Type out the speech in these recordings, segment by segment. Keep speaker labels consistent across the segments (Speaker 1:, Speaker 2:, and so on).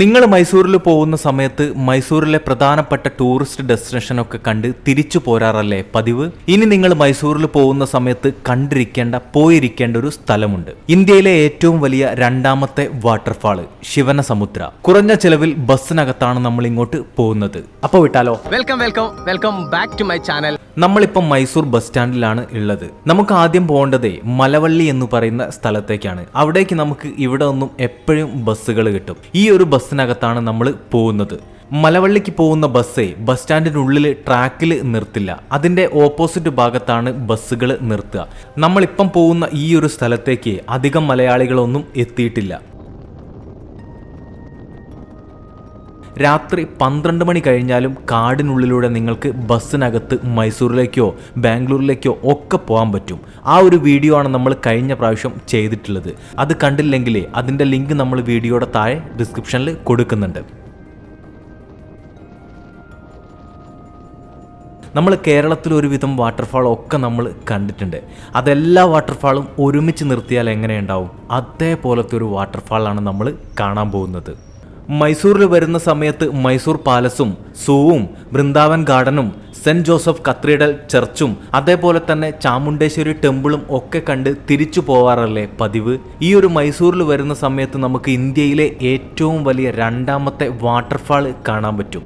Speaker 1: നിങ്ങൾ മൈസൂരിൽ പോകുന്ന സമയത്ത് മൈസൂരിലെ പ്രധാനപ്പെട്ട ടൂറിസ്റ്റ് ഡെസ്റ്റിനേഷൻ ഒക്കെ കണ്ട് തിരിച്ചു പോരാറല്ലേ പതിവ്? ഇനി നിങ്ങൾ മൈസൂരിൽ പോകുന്ന സമയത്ത് കണ്ടിരിക്കേണ്ട പോയിരിക്കേണ്ട ഒരു സ്ഥലമുണ്ട്. ഇന്ത്യയിലെ ഏറ്റവും വലിയ രണ്ടാമത്തെ വാട്ടർഫാൾ ശിവനസമുദ്ര. കുറഞ്ഞ ചെലവിൽ ബസ്സിനകത്താണ് നമ്മൾ ഇങ്ങോട്ട് പോകുന്നത്. അപ്പൊ വിട്ടാലോ?
Speaker 2: Welcome welcome welcome back to my channel
Speaker 1: നമ്മളിപ്പം മൈസൂർ ബസ് സ്റ്റാൻഡിലാണ് ഉള്ളത്. നമുക്ക് ആദ്യം പോകേണ്ടതേ മലവള്ളി എന്ന് പറയുന്ന സ്ഥലത്തേക്കാണ്. അവിടേക്ക് നമുക്ക് ഇവിടെ ഒന്നും എപ്പോഴും ബസ്സുകൾ കിട്ടും. ഈ ഒരു ബസ്സിനകത്താണ് നമ്മൾ പോകുന്നത്. മലവള്ളിക്ക് പോകുന്ന ബസ്സേ ബസ് സ്റ്റാൻഡിനുള്ളിൽ ട്രാക്കിൽ നിർത്തില്ല. അതിന്റെ ഓപ്പോസിറ്റ് ഭാഗത്താണ് ബസ്സുകൾ നിർത്തുക. നമ്മളിപ്പം പോകുന്ന ഈ ഒരു സ്ഥലത്തേക്ക് അധികം മലയാളികളൊന്നും എത്തിയിട്ടില്ല. രാത്രി പന്ത്രണ്ട് മണി കഴിഞ്ഞാലും കാടിനുള്ളിലൂടെ നിങ്ങൾക്ക് ബസ്സിനകത്ത് മൈസൂരിലേക്കോ ബാംഗ്ലൂരിലേക്കോ ഒക്കെ പോകാൻ പറ്റും. ആ ഒരു വീഡിയോ ആണ് നമ്മൾ കഴിഞ്ഞ പ്രാവശ്യം ചെയ്തിട്ടുള്ളത്. അത് കണ്ടില്ലെങ്കിലേ അതിന്റെ ലിങ്ക് നമ്മൾ വീഡിയോയുടെ താഴെ ഡിസ്ക്രിപ്ഷനിൽ കൊടുക്കുന്നുണ്ട്. നമ്മൾ കേരളത്തിൽ ഒരുവിധം വാട്ടർഫാൾ ഒക്കെ നമ്മൾ കണ്ടിട്ടുണ്ട്. അതെല്ലാ വാട്ടർഫാളും ഒരുമിച്ച് നിർത്തിയാൽ എങ്ങനെയുണ്ടാവും അതേപോലത്തെ ഒരു വാട്ടർഫാളാണ് നമ്മൾ കാണാൻ പോകുന്നത്. മൈസൂരിൽ വരുന്ന സമയത്ത് മൈസൂർ പാലസും സൂവും ബൃന്ദാവൻ ഗാർഡനും സെന്റ് ജോസഫ് കത്തീഡ്രൽ ചർച്ചും അതേപോലെ തന്നെ ചാമുണ്ടേശ്വരി ടെമ്പിളും ഒക്കെ കണ്ട് തിരിച്ചു പോവാറല്ലേ പതിവ്? ഈ ഒരു മൈസൂരിൽ വരുന്ന സമയത്ത് നമുക്ക് ഇന്ത്യയിലെ ഏറ്റവും വലിയ രണ്ടാമത്തെ വാട്ടർഫാൾ കാണാൻ പറ്റും.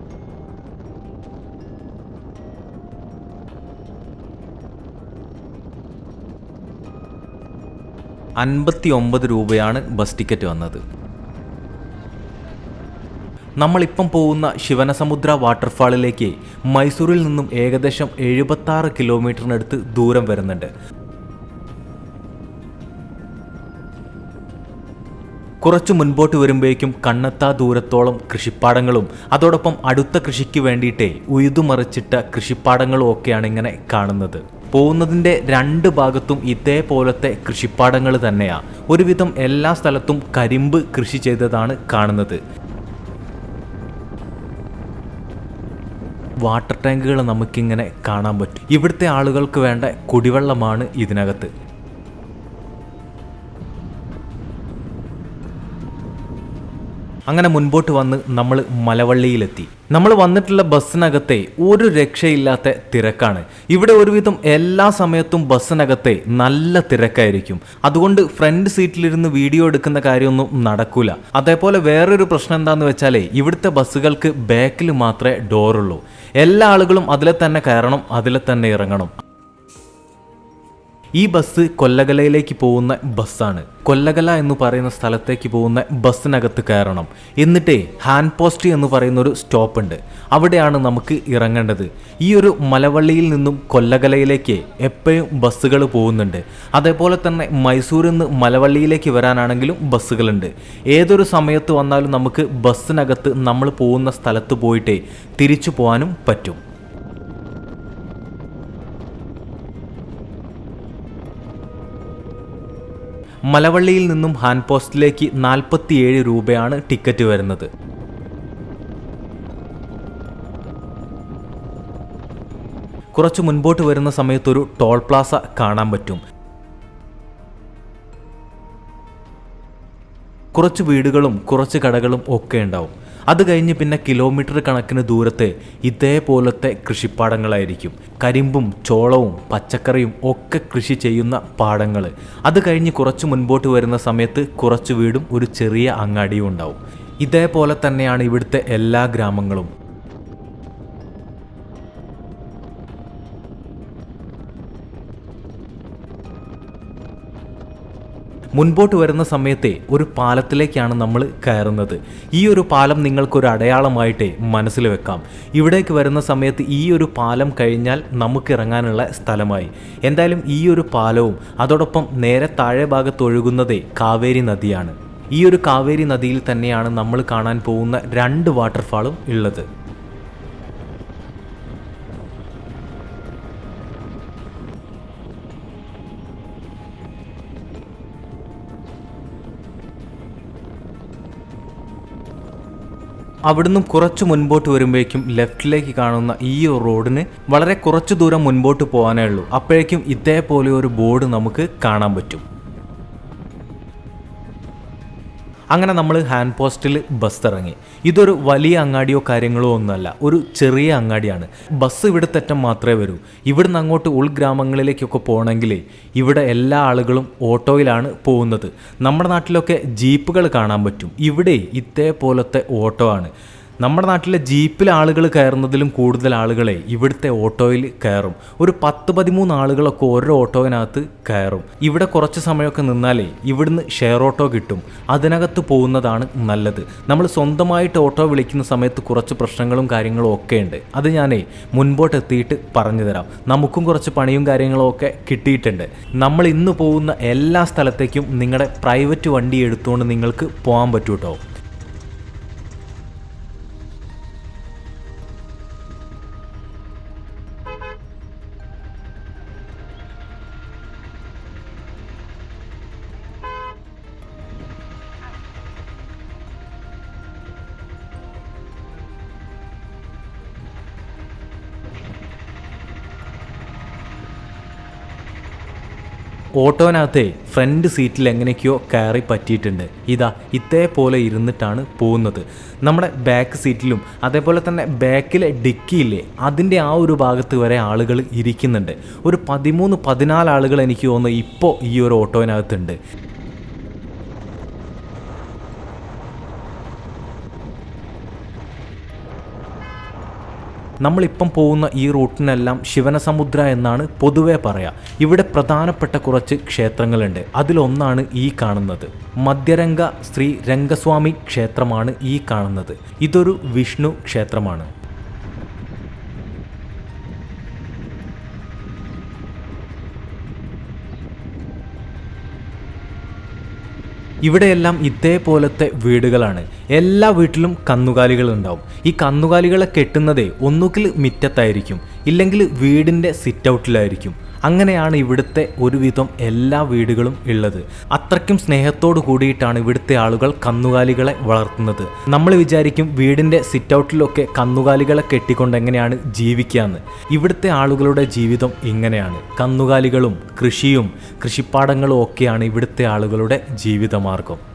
Speaker 1: അൻപത്തി ഒമ്പത് രൂപയാണ് ബസ് ടിക്കറ്റ് വന്നത്. നമ്മളിപ്പം പോകുന്ന ശിവനസമുദ്ര വാട്ടർഫാളിലേക്ക് മൈസൂരിൽ നിന്നും ഏകദേശം എഴുപത്താറ് കിലോമീറ്ററിനടുത്ത് ദൂരം വരുന്നുണ്ട്. കുറച്ചു മുൻപോട്ട് വരുമ്പോഴേക്കും കണ്ണെത്താ ദൂരത്തോളം കൃഷിപ്പാടങ്ങളും അതോടൊപ്പം അടുത്ത കൃഷിക്ക് വേണ്ടിയിട്ടേ ഉയുതുമറിച്ചിട്ട കൃഷിപ്പാടങ്ങളും ഒക്കെയാണ് ഇങ്ങനെ കാണുന്നത്. പോകുന്നതിന്റെ രണ്ട് ഭാഗത്തും ഇതേപോലത്തെ കൃഷിപ്പാടങ്ങൾ തന്നെയാണ് ഒരുവിധം എല്ലാ സ്ഥലത്തും കരിമ്പ് കൃഷി ചെയ്തതാണ് കാണുന്നത്. വാട്ടർ ടാങ്കുകൾ നമുക്കിങ്ങനെ കാണാൻ പറ്റും. ഇവിടുത്തെ ആളുകൾക്ക് വേണ്ട കുടിവെള്ളമാണ് ഇതിനകത്ത്. അങ്ങനെ മുൻപോട്ട് വന്ന് നമ്മൾ മലവള്ളിയിലെത്തി. നമ്മൾ വന്നിട്ടുള്ള ബസ്സിനകത്തെ ഒരു രക്ഷയില്ലാത്ത തിരക്കാണ്. ഇവിടെ ഒരുവിധം എല്ലാ സമയത്തും ബസ്സിനകത്തെ നല്ല തിരക്കായിരിക്കും. അതുകൊണ്ട് ഫ്രണ്ട് സീറ്റിലിരുന്ന് വീഡിയോ എടുക്കുന്ന കാര്യമൊന്നും നടക്കൂല. അതേപോലെ വേറൊരു പ്രശ്നം എന്താന്ന് വെച്ചാലേ ഇവിടുത്തെ ബസ്സുകൾക്ക് ബാക്കിൽ മാത്രമേ ഡോറുള്ളൂ. എല്ലാ ആളുകളും അതിലെ തന്നെ കയറണം അതിലെ തന്നെ ഇറങ്ങണം. ഈ ബസ് കൊല്ലകലയിലേക്ക് പോകുന്ന ബസ്സാണ്. കൊല്ലകല എന്ന് പറയുന്ന സ്ഥലത്തേക്ക് പോകുന്ന ബസ്സിനകത്ത് കയറണം. എന്നിട്ടേ ഹാൻഡ് പോസ്റ്റ് എന്ന് പറയുന്ന ഒരു സ്റ്റോപ്പ് ഉണ്ട് അവിടെയാണ് നമുക്ക് ഇറങ്ങേണ്ടത്. ഈ ഒരു മലവള്ളിയിൽ നിന്നും കൊല്ലകലയിലേക്ക് എപ്പോഴും ബസ്സുകൾ പോകുന്നുണ്ട്. അതേപോലെ തന്നെ മൈസൂരിൽ നിന്ന് മലവള്ളിയിലേക്ക് വരാനാണെങ്കിലും ബസ്സുകളുണ്ട്. ഏതൊരു സമയത്ത് വന്നാലും നമുക്ക് ബസ്സിനകത്ത് നമ്മൾ പോകുന്ന സ്ഥലത്ത് പോയിട്ടേ തിരിച്ചു പോകാനും പറ്റും. മലവള്ളിയിൽ നിന്നും ഹാൻഡ് പോസ്റ്റിലേക്ക് നാൽപ്പത്തിയേഴ് രൂപയാണ് ടിക്കറ്റ് വരുന്നത്. കുറച്ച് മുൻപോട്ട് വരുന്ന സമയത്തൊരു ടോൾ പ്ലാസ കാണാൻ പറ്റും. കുറച്ച് വീടുകളും കുറച്ച് കടകളും ഒക്കെ ഉണ്ടാവും. അത് കഴിഞ്ഞ് പിന്നെ കിലോമീറ്റർ കണക്കിന് ദൂരത്തെ ഇതേപോലത്തെ കൃഷിപ്പാടങ്ങളായിരിക്കും. കരിമ്പും ചോളവും പച്ചക്കറിയും ഒക്കെ കൃഷി ചെയ്യുന്ന പാടങ്ങൾ. അത് കഴിഞ്ഞ് കുറച്ച് മുൻപോട്ട് വരുന്ന സമയത്ത് കുറച്ച് വീടും ഒരു ചെറിയ അങ്ങാടിയും ഉണ്ടാവും. ഇതേപോലെ തന്നെയാണ് ഇവിടുത്തെ എല്ലാ ഗ്രാമങ്ങളും. മുൻപോട്ട് വരുന്ന സമയത്തെ ഒരു പാലത്തിലേക്കാണ് നമ്മൾ കയറുന്നത്. ഈ ഒരു പാലം നിങ്ങൾക്കൊരു അടയാളമായിട്ടേ മനസ്സിൽ വെക്കാം. ഇവിടേക്ക് വരുന്ന സമയത്ത് ഈ ഒരു പാലം കഴിഞ്ഞാൽ നമുക്ക് ഇറങ്ങാനുള്ള സ്ഥലമായി. എന്തായാലും ഈ ഒരു പാലവും അതോടൊപ്പം നേരെ താഴെ ഭാഗത്ത് ഒഴുകുന്നതേ കാവേരി നദിയാണ്. ഈ ഒരു കാവേരി നദിയിൽ തന്നെയാണ് നമ്മൾ കാണാൻ പോകുന്ന രണ്ട് വാട്ടർഫാളും ഉള്ളത്. അവിടുന്ന് കുറച്ച് മുൻപോട്ട് വരുമ്പോഴേക്കും ലെഫ്റ്റിലേക്ക് കാണുന്ന ഈ റോഡിന് വളരെ കുറച്ച് ദൂരം മുൻപോട്ട് പോകാനേ ഉള്ളൂ. അപ്പോഴേക്കും ഇതേപോലെ ഒരു ബോർഡ് നമുക്ക് കാണാൻ പറ്റും. അങ്ങനെ നമ്മൾ ഹാൻഡ് പോസ്റ്റിൽ ബസ് ഇറങ്ങി. ഇതൊരു വലിയ അങ്ങാടിയോ കാര്യങ്ങളോ ഒന്നുമല്ല ഒരു ചെറിയ അങ്ങാടിയാണ്. ബസ് ഇവിടെ തെറ്റം മാത്രമേ വരൂ. ഇവിടുന്ന് അങ്ങോട്ട് ഉൾഗ്രാമങ്ങളിലേക്കൊക്കെ പോകണമെങ്കിൽ ഇവിടെ എല്ലാ ആളുകളും ഓട്ടോയിലാണ് പോകുന്നത്. നമ്മുടെ നാട്ടിലൊക്കെ ജീപ്പുകൾ കാണാൻ പറ്റും. ഇവിടെ ഇതേപോലത്തെ ഓട്ടോ ആണ്. നമ്മുടെ നാട്ടിലെ ജീപ്പിൽ ആളുകൾ കയറുന്നതിലും കൂടുതൽ ആളുകളെ ഇവിടുത്തെ ഓട്ടോയിൽ കയറും. ഒരു പത്ത് പതിമൂന്ന് ആളുകളൊക്കെ ഓരോ ഓട്ടോവിനകത്ത് കയറും. ഇവിടെ കുറച്ച് സമയമൊക്കെ നിന്നാലേ ഇവിടുന്ന് ഷെയർ ഓട്ടോ കിട്ടും. അതിനകത്ത് പോകുന്നതാണ് നല്ലത്. നമ്മൾ സ്വന്തമായിട്ട് ഓട്ടോ വിളിക്കുന്ന സമയത്ത് കുറച്ച് പ്രശ്നങ്ങളും കാര്യങ്ങളും ഒക്കെ ഉണ്ട്. അത് ഞാനേ മുൻപോട്ട് എത്തിയിട്ട് പറഞ്ഞു തരാം. നമുക്കും കുറച്ച് പണിയും കാര്യങ്ങളും ഒക്കെ കിട്ടിയിട്ടുണ്ട്. നമ്മൾ ഇന്ന് പോകുന്ന എല്ലാ സ്ഥലത്തേക്കും നിങ്ങളുടെ പ്രൈവറ്റ് വണ്ടി എടുത്തുകൊണ്ട് നിങ്ങൾക്ക് പോകാൻ പറ്റൂ കേട്ടോ ഓട്ടോനകത്തെ ഫ്രണ്ട് സീറ്റിൽ എങ്ങനെയൊക്കെയോ കയറി പറ്റിയിട്ടുണ്ട്. ഇതാ ഇതേപോലെ ഇരുന്നിട്ടാണ് പോകുന്നത്. നമ്മുടെ ബാക്ക് സീറ്റിലും അതേപോലെ തന്നെ ബാക്കിലെ ഡിക്കിയില്ലേ അതിന്റെ ആ ഒരു ഭാഗത്ത് വരെ ആളുകൾ ഇരിക്കുന്നുണ്ട്. ഒരു പതിമൂന്ന് പതിനാല് ആളുകൾ എനിക്ക് തോന്നുന്നു ഇപ്പോൾ ഈ ഒരു ഓട്ടോനകത്തുണ്ട്. നമ്മളിപ്പം പോകുന്ന ഈ റൂട്ടിനെല്ലാം ശിവനസമുദ്ര എന്നാണ് പൊതുവെ പറയാ. ഇവിടെ പ്രധാനപ്പെട്ട കുറച്ച് ക്ഷേത്രങ്ങളുണ്ട്. അതിലൊന്നാണ് ഈ കാണുന്നത്. മധ്യരംഗ ശ്രീ രംഗസ്വാമി ക്ഷേത്രമാണ് ഈ കാണുന്നത്. ഇതൊരു വിഷ്ണു ക്ഷേത്രമാണ്. ഇവിടെയെല്ലാം ഇതേപോലത്തെ വീടുകളാണ്. എല്ലാ വീട്ടിലും കന്നുകാലികൾ ഉണ്ടാവും ഈ കന്നുകാലികളെ കെട്ടുന്നതേ ഒന്നുകിൽ മിറ്റത്തായിരിക്കും ഇല്ലെങ്കിൽ വീടിന്റെ സിറ്റ് ഔട്ടിലായിരിക്കും അങ്ങനെയാണ് ഇവിടുത്തെ ഒരുവിധം എല്ലാ വീടുകളും ഉള്ളത്. അത്രയ്ക്കും സ്നേഹത്തോടു കൂടിയിട്ടാണ് ഇവിടുത്തെ ആളുകൾ കന്നുകാലികളെ വളർത്തുന്നത്. നമ്മൾ വിചാരിക്കും വീടിന്റെ സിറ്റ് ഔട്ടിലൊക്കെ കന്നുകാലികളെ കെട്ടിക്കൊണ്ട് എങ്ങനെയാണ് ജീവിക്കാന്ന്. ഇവിടുത്തെ ആളുകളുടെ ജീവിതം ഇങ്ങനെയാണ്. കന്നുകാലികളും കൃഷിയും കൃഷിപ്പാടങ്ങളും ഒക്കെയാണ് ഇവിടുത്തെ ആളുകളുടെ ജീവിതമാർഗം.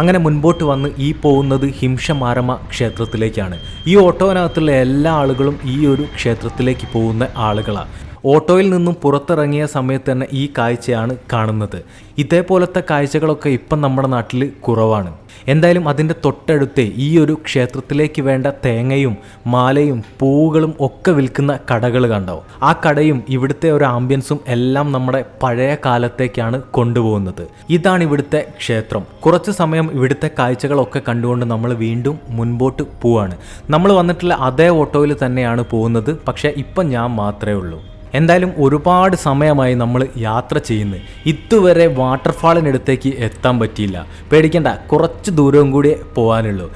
Speaker 1: അങ്ങനെ മുൻപോട്ട് വന്ന് ഈ പോകുന്നത് ഹിംഷമാരമ ക്ഷേത്രത്തിലേക്കാണ്. ഈ ഓട്ടോനകത്തുള്ള എല്ലാ ആളുകളും ഈ ഒരു ക്ഷേത്രത്തിലേക്ക് പോകുന്ന ആളുകളാണ് ഓട്ടോയിൽ നിന്നും പുറത്തിറങ്ങിയ സമയത്ത് തന്നെ ഈ കാഴ്ചയാണ് കാണുന്നത്. ഇതേപോലത്തെ കാഴ്ചകളൊക്കെ ഇപ്പം നമ്മുടെ നാട്ടിൽ കുറവാണ്. എന്തായാലും അതിന്റെ തൊട്ടടുത്തെ ഈ ഒരു ക്ഷേത്രത്തിലേക്ക് വേണ്ട തേങ്ങയും മാലയും പൂവുകളും ഒക്കെ വിൽക്കുന്ന കടകൾ കണ്ടാവും. ആ കടയും ഇവിടുത്തെ ഒരു ആംബിയൻസും എല്ലാം നമ്മുടെ പഴയ കാലത്തേക്കാണ് കൊണ്ടുപോകുന്നത്. ഇതാണ് ഇവിടുത്തെ ക്ഷേത്രം. കുറച്ച് സമയം ഇവിടുത്തെ കാഴ്ചകളൊക്കെ കണ്ടുകൊണ്ട് നമ്മൾ വീണ്ടും മുൻപോട്ട് പോവാണ്. നമ്മൾ വന്നിട്ടുള്ള അതേ ഓട്ടോയിൽ തന്നെയാണ് പോകുന്നത്. പക്ഷേ ഇപ്പം ഞാൻ മാത്രമേ ഉള്ളൂ. എന്തായാലും ഒരുപാട് സമയമായി നമ്മൾ യാത്ര ചെയ്യുന്നത് ഇതുവരെ വാട്ടർഫാളിനടുത്തേക്ക് എത്താൻ പറ്റിയില്ല. പേടിക്കേണ്ട കുറച്ച് ദൂരവും കൂടി പോകാനുള്ളൂ.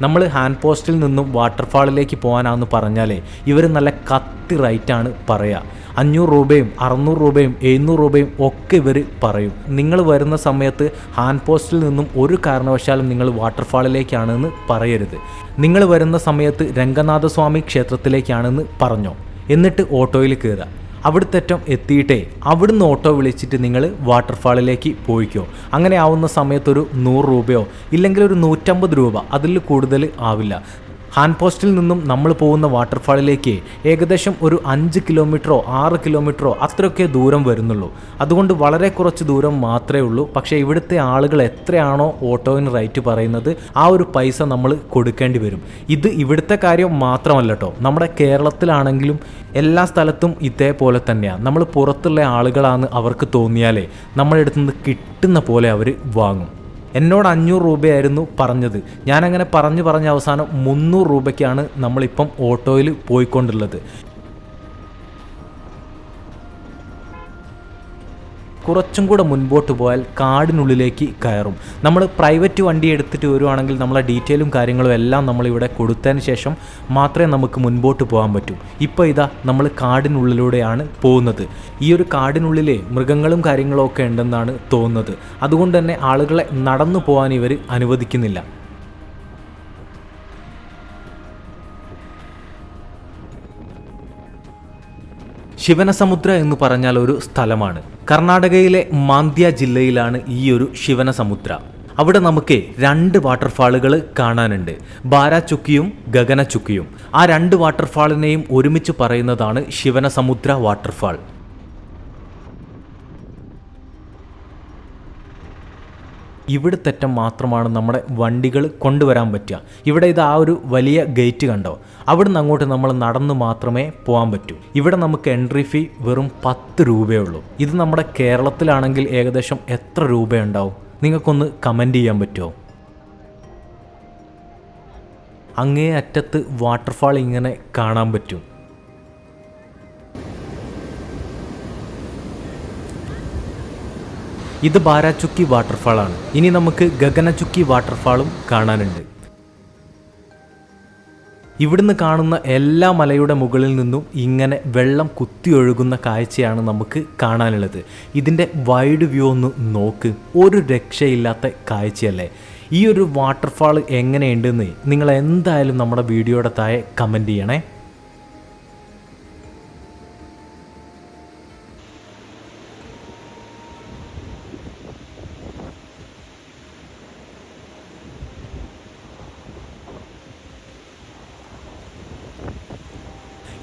Speaker 1: നമ്മൾ ഹാൻഡ് പോസ്റ്റിൽ നിന്നും വാട്ടർഫാളിലേക്ക് പോകാനാണെന്ന് പറഞ്ഞാലേ ഇവർ നല്ല കത്തി റൈറ്റാണ് പറയുക അഞ്ഞൂറ് രൂപയും അറുന്നൂറ് രൂപയും എഴുന്നൂറ് രൂപയും ഒക്കെ ഇവർ പറയും. നിങ്ങൾ വരുന്ന സമയത്ത് ഹാൻഡ് പോസ്റ്റിൽ നിന്നും ഒരു കാരണവശാലും നിങ്ങൾ വാട്ടർഫാളിലേക്കാണെന്ന് പറയരുത്. നിങ്ങൾ വരുന്ന സമയത്ത് രംഗനാഥസ്വാമി ക്ഷേത്രത്തിലേക്കാണെന്ന് പറഞ്ഞോ. എന്നിട്ട് ഓട്ടോയിൽ കയറുക അവിടുത്തേറ്റം എത്തിയിട്ടേ അവിടുന്ന് ഓട്ടോ വിളിച്ചിട്ട് നിങ്ങൾ വാട്ടർഫാളിലേക്ക് പോയിക്കോ. അങ്ങനെ ആവുന്ന സമയത്തൊരു നൂറ് രൂപയോ ഇല്ലെങ്കിൽ ഒരു നൂറ്റമ്പത് രൂപ അതിൽ കൂടുതൽ ആവില്ല. ഹാൻഡ് പോസ്റ്റിൽ നിന്നും നമ്മൾ പോകുന്ന വാട്ടർഫാളിലേക്ക് ഏകദേശം ഒരു അഞ്ച് കിലോമീറ്ററോ ആറ് കിലോമീറ്ററോ അത്രയൊക്കെ ദൂരം വരുന്നുള്ളൂ. അതുകൊണ്ട് വളരെ കുറച്ച് ദൂരം മാത്രമേ ഉള്ളൂ. പക്ഷേ ഇവിടുത്തെ ആളുകൾ എത്രയാണോ ഓട്ടോയിന് റൈറ്റ് പറയുന്നത് ആ ഒരു പൈസ നമ്മൾ കൊടുക്കേണ്ടി വരും. ഇത് ഇവിടുത്തെ കാര്യം മാത്രമല്ല കേട്ടോ. നമ്മുടെ കേരളത്തിലാണെങ്കിലും എല്ലാ സ്ഥലത്തും ഇതേപോലെ തന്നെയാണ് നമ്മൾ പുറത്തുള്ള ആളുകളാണ് അവർക്ക് തോന്നിയാലേ നമ്മളെടുത്തുനിന്ന് കിട്ടുന്ന പോലെ അവർ വാങ്ങും. എന്നോട് അഞ്ഞൂറ് രൂപയായിരുന്നു പറഞ്ഞത്. ഞാനങ്ങനെ പറഞ്ഞു പറഞ്ഞ അവസാനം മുന്നൂറ് രൂപയ്ക്കാണ് നമ്മളിപ്പം ഓട്ടോയിൽ പോയിക്കൊണ്ടുള്ളത്. കുറച്ചും കൂടെ മുൻപോട്ട് പോയാൽ കാടിനുള്ളിലേക്ക് കയറും. നമ്മൾ പ്രൈവറ്റ് വണ്ടി എടുത്തിട്ട് വരുവാണെങ്കിൽ നമ്മളെ ഡീറ്റെയിലും കാര്യങ്ങളും എല്ലാം നമ്മളിവിടെ കൊടുത്തതിന് ശേഷം മാത്രമേ നമുക്ക് മുൻപോട്ട് പോകാൻ പറ്റൂ. ഇപ്പോൾ ഇതാ നമ്മൾ കാടിനുള്ളിലൂടെയാണ് പോകുന്നത്. ഈ ഒരു കാടിനുള്ളിലെ മൃഗങ്ങളും കാര്യങ്ങളും ഒക്കെ ഉണ്ടെന്നാണ് തോന്നുന്നത്. അതുകൊണ്ട് തന്നെ ആളുകളെ നടന്നു പോകാൻ ഇവർ അനുവദിക്കുന്നില്ല. ശിവനസമുദ്ര എന്ന് പറഞ്ഞാൽ ഒരു സ്ഥലമാണ്. കർണാടകയിലെ മാന്ദ്യ ജില്ലയിലാണ് ഈ ഒരു ശിവനസമുദ്ര. അവിടെ നമുക്ക് രണ്ട് വാട്ടർഫാളുകൾ കാണാനുണ്ട്. ബാരാചുക്കിയും ഗഗനചുക്കിയും. ആ രണ്ട് വാട്ടർഫാളിനെയും ഒരുമിച്ച് പറയുന്നതാണ് ശിവനസമുദ്ര വാട്ടർഫാൾ ഇവിടുത്തെറ്റം മാത്രമാണ് നമ്മുടെ വണ്ടികൾ കൊണ്ടുവരാൻ പറ്റുക. ഇവിടെ ഇത് ആ ഒരു വലിയ ഗേറ്റ് കണ്ടോ? അവിടുന്ന് അങ്ങോട്ട് നമ്മൾ നടന്നു മാത്രമേ പോകാൻ പറ്റൂ. ഇവിടെ നമുക്ക് എൻട്രി ഫീ വെറും പത്ത് രൂപയേ ഉള്ളൂ. ഇത് നമ്മുടെ കേരളത്തിലാണെങ്കിൽ ഏകദേശം എത്ര രൂപയുണ്ടാവും? നിങ്ങൾക്കൊന്ന് കമന്റ് ചെയ്യാൻ പറ്റുമോ? അങ്ങേ അറ്റത്ത് വാട്ടർഫാൾ ഇങ്ങനെ കാണാൻ പറ്റും. ഇത് ബാരാചുക്കി വാട്ടർഫാളാണ്. ഇനി നമുക്ക് ഗഗനചുക്കി വാട്ടർഫാളും കാണാനുണ്ട്. ഇവിടുന്ന് കാണുന്ന എല്ലാ മലയുടെ മുകളിൽ നിന്നും ഇങ്ങനെ വെള്ളം കുത്തിയൊഴുകുന്ന കാഴ്ചയാണ് നമുക്ക് കാണാനുള്ളത്. ഇതിന്റെ വൈഡ് വ്യൂ ഒന്ന് നോക്ക്. ഒരു രക്ഷയില്ലാത്ത കാഴ്ചയല്ലേ? ഈ ഒരു വാട്ടർഫാൾ എങ്ങനെയുണ്ടെന്ന് നിങ്ങൾ എന്തായാലും നമ്മുടെ വീഡിയോയുടെ താഴെ കമന്റ് ചെയ്യണേ.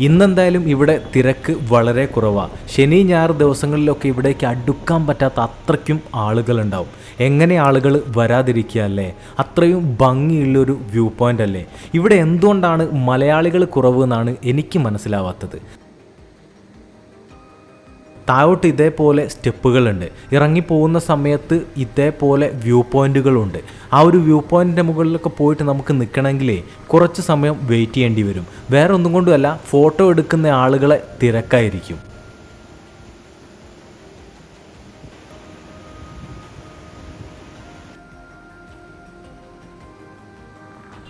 Speaker 1: ഇന്നെന്തായാലും ഇവിടെ തിരക്ക് വളരെ കുറവാണ് ശനി ഞായർ ദിവസങ്ങളിലൊക്കെ ഇവിടേക്ക് അടുക്കാൻ പറ്റാത്ത അത്രയ്ക്കും ആളുകളുണ്ടാവും. എങ്ങനെ ആളുകൾ വരാതിരിക്കുക അല്ലേ? അത്രയും ഭംഗിയുള്ളൊരു വ്യൂ പോയിന്റ് അല്ലേ? ഇവിടെ എന്തുകൊണ്ടാണ് മലയാളികൾ കുറവ് എന്നാണ് എനിക്ക് മനസ്സിലാവാത്തത്. താഴോട്ട് ഇതേപോലെ സ്റ്റെപ്പുകളുണ്ട്. ഇറങ്ങിപ്പോകുന്ന സമയത്ത് ഇതേപോലെ വ്യൂ പോയിന്റുകളുണ്ട്. ആ ഒരു വ്യൂ പോയിന്റിന്റെ മുകളിലൊക്കെ പോയിട്ട് നമുക്ക് നിൽക്കണമെങ്കിലേ കുറച്ച് സമയം വെയിറ്റ് ചെയ്യേണ്ടി വരും. വേറെ ഒന്നും കൊണ്ടുമല്ല ഫോട്ടോ എടുക്കുന്ന ആളുകളെ തിരക്കായിരിക്കും.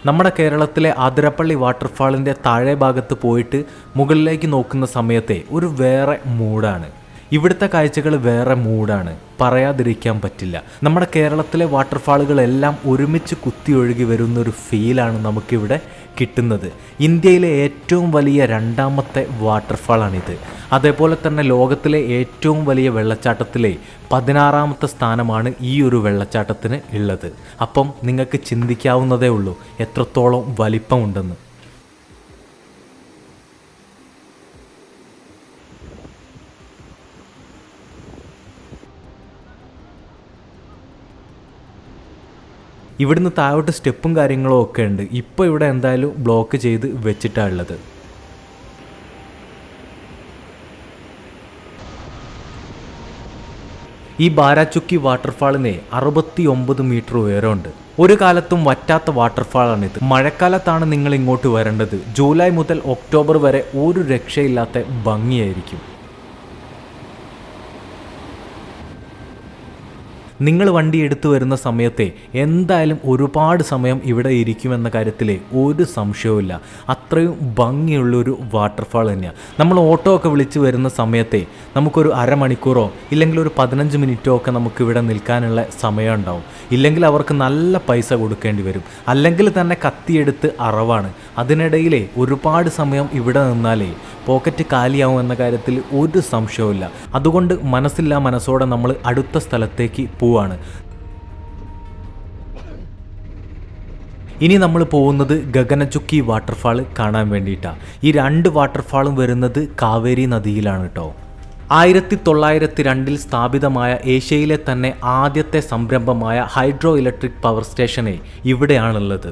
Speaker 1: നമ്മുടെ കേരളത്തിലെ ആതിരപ്പള്ളി വാട്ടർഫാളിന്റെ താഴെ ഭാഗത്ത് പോയിട്ട് മുകളിലേക്ക് നോക്കുന്ന സമയത്തെ ഒരു വേറെ മൂഡാണ് ഇവിടുത്തെ കാഴ്ചകൾ വേറെ മൂഡാണ്. പറയാതിരിക്കാൻ പറ്റില്ല. നമ്മുടെ കേരളത്തിലെ വാട്ടർഫാളുകളെല്ലാം ഒരുമിച്ച് കുത്തിയൊഴുകി വരുന്ന ഒരു ഫീലാണ് നമുക്കിവിടെ കിട്ടുന്നത്. ഇന്ത്യയിലെ ഏറ്റവും വലിയ രണ്ടാമത്തെ വാട്ടർഫാളാണിത്. അതേപോലെ തന്നെ ലോകത്തിലെ ഏറ്റവും വലിയ വെള്ളച്ചാട്ടത്തിലെ പതിനാറാമത്തെ സ്ഥാനമാണ് ഈ ഒരു വെള്ളച്ചാട്ടത്തിന് ഉള്ളത്. അപ്പം നിങ്ങൾക്ക് ചിന്തിക്കാവുന്നതേ ഉള്ളൂ എത്രത്തോളം വലിപ്പമുണ്ടെന്ന്. ഇവിടുന്ന് താഴോട്ട് സ്റ്റെപ്പും കാര്യങ്ങളും ഒക്കെ ഉണ്ട്. ഇപ്പോൾ ഇവിടെ എന്തായാലും ബ്ലോക്ക് ചെയ്ത് വെച്ചിട്ടാണ് ഉള്ളത്. ഈ ബാരാചുക്കി വാട്ടർഫാളിന് അറുപത്തി ഒമ്പത് മീറ്റർ ഉയരമുണ്ട്. ഒരു കാലത്തും വറ്റാത്ത വാട്ടർഫാളാണിത്. മഴക്കാലത്താണ് നിങ്ങൾ ഇങ്ങോട്ട് വരേണ്ടത്. ജൂലൈ മുതൽ ഒക്ടോബർ വരെ ഒരു രക്ഷയില്ലാത്ത ഭംഗിയായിരിക്കും. നിങ്ങൾ വണ്ടി എടുത്തു വരുന്ന സമയത്തെ എന്തായാലും ഒരുപാട് സമയം ഇവിടെ ഇരിക്കുമെന്ന കാര്യത്തിൽ ഒരു സംശയവുമില്ല. അത്രയും ഭംഗിയുള്ളൊരു വാട്ടർഫാൾ തന്നെയാണ് നമ്മൾ ഓട്ടോ ഒക്കെ വിളിച്ച് വരുന്ന സമയത്തെ നമുക്കൊരു അരമണിക്കൂറോ ഇല്ലെങ്കിൽ ഒരു പതിനഞ്ച് മിനിറ്റോ ഒക്കെ നമുക്ക് ഇവിടെ നിൽക്കാനുള്ള സമയം ഉണ്ടാവും. ഇല്ലെങ്കിൽ അവർക്ക് നല്ല പൈസ കൊടുക്കേണ്ടി വരും. അല്ലെങ്കിൽ തന്നെ കത്തിയെടുത്ത് അറവാണ്. അതിനിടയിലെ ഒരുപാട് സമയം ഇവിടെ നിന്നാലേ പോക്കറ്റ് കാലിയാവും എന്ന കാര്യത്തിൽ ഒരു സംശയവുമില്ല. അതുകൊണ്ട് മനസ്സില്ലാ മനസ്സോടെ നമ്മൾ അടുത്ത സ്ഥലത്തേക്ക് പോവാണ് ഇനി നമ്മൾ പോകുന്നത് ഗഗനചുക്കി വാട്ടർഫാൾ കാണാൻ വേണ്ടിയിട്ടാണ് ഈ രണ്ട് വാട്ടർഫാളും വരുന്നത് കാവേരി നദിയിലാണ് കേട്ടോ ആയിരത്തി തൊള്ളായിരത്തി രണ്ടിൽ സ്ഥാപിതമായ ഏഷ്യയിലെ തന്നെ ആദ്യത്തെ സംരംഭമായ ഹൈഡ്രോ ഇലക്ട്രിക് പവർ സ്റ്റേഷനെ ഇവിടെയാണുള്ളത്.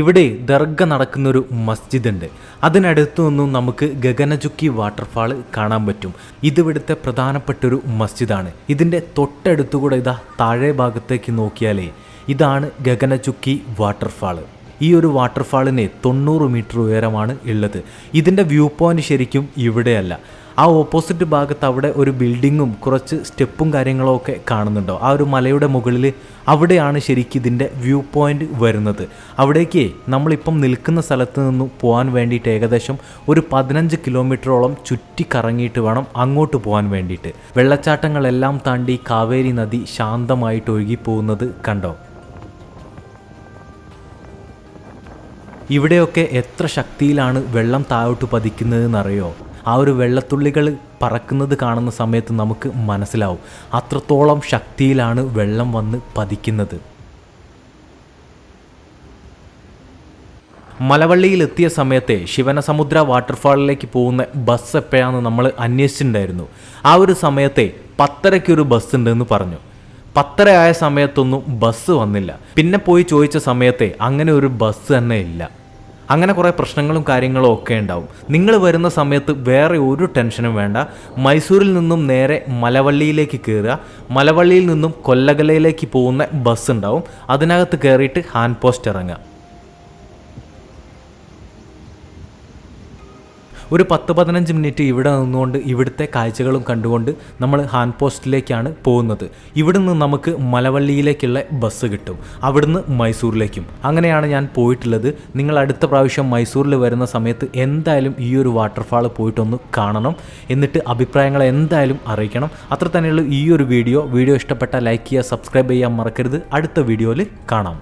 Speaker 1: ഇവിടെ ദർഗ നടക്കുന്നൊരു മസ്ജിദ് ഉണ്ട് അതിനടുത്തു നിന്നും നമുക്ക് ഗഗനചുക്കി വാട്ടർഫാൾ കാണാൻ പറ്റും. ഇതിവിടുത്തെ പ്രധാനപ്പെട്ടൊരു മസ്ജിദാണ്. ഇതിന്റെ തൊട്ടടുത്തുകൂടെ ഇതാ താഴെ ഭാഗത്തേക്ക് നോക്കിയാലേ ഇതാണ് ഗഗനചുക്കി വാട്ടർഫാൾ. ഈ ഒരു വാട്ടർഫാളിന് തൊണ്ണൂറ് മീറ്റർ ഉയരമാണ് ഉള്ളത്. ഇതിന്റെ വ്യൂ പോയിന്റ് ശരിക്കും ഇവിടെയല്ല. ആ ഓപ്പോസിറ്റ് ഭാഗത്ത് അവിടെ ഒരു ബിൽഡിങ്ങും കുറച്ച് സ്റ്റെപ്പും കാര്യങ്ങളും ഒക്കെ കാണുന്നുണ്ടോ. ആ ഒരു മലയുടെ മുകളിൽ അവിടെയാണ് ശരിക്കും ഇതിന്റെ വ്യൂ പോയിന്റ് വരുന്നത്. അവിടേക്ക് നമ്മളിപ്പം നിൽക്കുന്ന സ്ഥലത്ത് നിന്ന് പോകാൻ വേണ്ടിയിട്ട് ഏകദേശം ഒരു പതിനഞ്ച് കിലോമീറ്ററോളം ചുറ്റി കറങ്ങിയിട്ട് വേണം അങ്ങോട്ട് പോകാൻ വേണ്ടിയിട്ട്. വെള്ളച്ചാട്ടങ്ങളെല്ലാം താണ്ടി കാവേരി നദി ശാന്തമായിട്ട് ഒഴുകി പോകുന്നത് കണ്ടോ? ഇവിടെയൊക്കെ എത്ര ശക്തിയിലാണ് വെള്ളം താഴോട്ട് പതിക്കുന്നതെന്നറിയോ? ആ ഒരു വെള്ളത്തുള്ളികൾ പറക്കുന്നത് കാണുന്ന സമയത്ത് നമുക്ക് മനസ്സിലാവും. അത്രത്തോളം ശക്തിയിലാണ് വെള്ളം വന്ന് പതിക്കുന്നത്. മലവള്ളിയിൽ എത്തിയ സമയത്തെ ശിവനസമുദ്ര വാട്ടർഫാളിലേക്ക് പോകുന്ന ബസ് എപ്പോഴാണെന്ന് നമ്മൾ അന്വേഷിച്ചിട്ടുണ്ടായിരുന്നു. ആ ഒരു സമയത്തെ പത്തരയ്ക്കൊരു ബസ് ഉണ്ടെന്ന് പറഞ്ഞു. പത്തര ആയ സമയത്തൊന്നും ബസ് വന്നില്ല. പിന്നെ പോയി ചോദിച്ച സമയത്തെ അങ്ങനെ ഒരു ബസ് തന്നെ ഇല്ല. അങ്ങനെ കുറേ പ്രശ്നങ്ങളും കാര്യങ്ങളും ഒക്കെ ഉണ്ടാവും. നിങ്ങൾ വരുന്ന സമയത്ത് വേറെ ഒരു ടെൻഷനും വേണ്ട. മൈസൂരിൽ നിന്നും നേരെ മലവള്ളിയിലേക്ക് കയറുക മലവള്ളിയിൽ നിന്നും കൊല്ലകലയിലേക്ക് പോകുന്ന ബസ് ഉണ്ടാവും. അതിനകത്ത് കയറിയിട്ട് ഹാൻഡ് പോസ്റ്റ് ഇറങ്ങുക. ഒരു പത്ത് പതിനഞ്ച് മിനിറ്റ് ഇവിടെ നിന്നുകൊണ്ട് ഇവിടുത്തെ കാഴ്ചകളും കണ്ടുകൊണ്ട് നമ്മൾ ഹാൻഡ് പോസ്റ്റിലേക്കാണ് പോകുന്നത്. ഇവിടുന്ന് നമുക്ക് മലവള്ളിയിലേക്കുള്ള ബസ് കിട്ടും. അവിടുന്ന് മൈസൂരിലേക്കും. അങ്ങനെയാണ് ഞാൻ പോയിട്ടുള്ളത്. നിങ്ങൾ അടുത്ത പ്രാവശ്യം മൈസൂരിൽ വരുന്ന സമയത്ത് എന്തായാലും ഈ ഒരു വാട്ടർഫാൾ പോയിട്ടൊന്ന് കാണണം. എന്നിട്ട് അഭിപ്രായങ്ങൾ എന്തായാലും അറിയിക്കണം. അത്ര തന്നെയുള്ള ഈ ഒരു വീഡിയോ. വീഡിയോ ഇഷ്ടപ്പെട്ട ലൈക്ക് ചെയ്യുക സബ്സ്ക്രൈബ് ചെയ്യാൻ മറക്കരുത്. അടുത്ത വീഡിയോയിൽ കാണാം.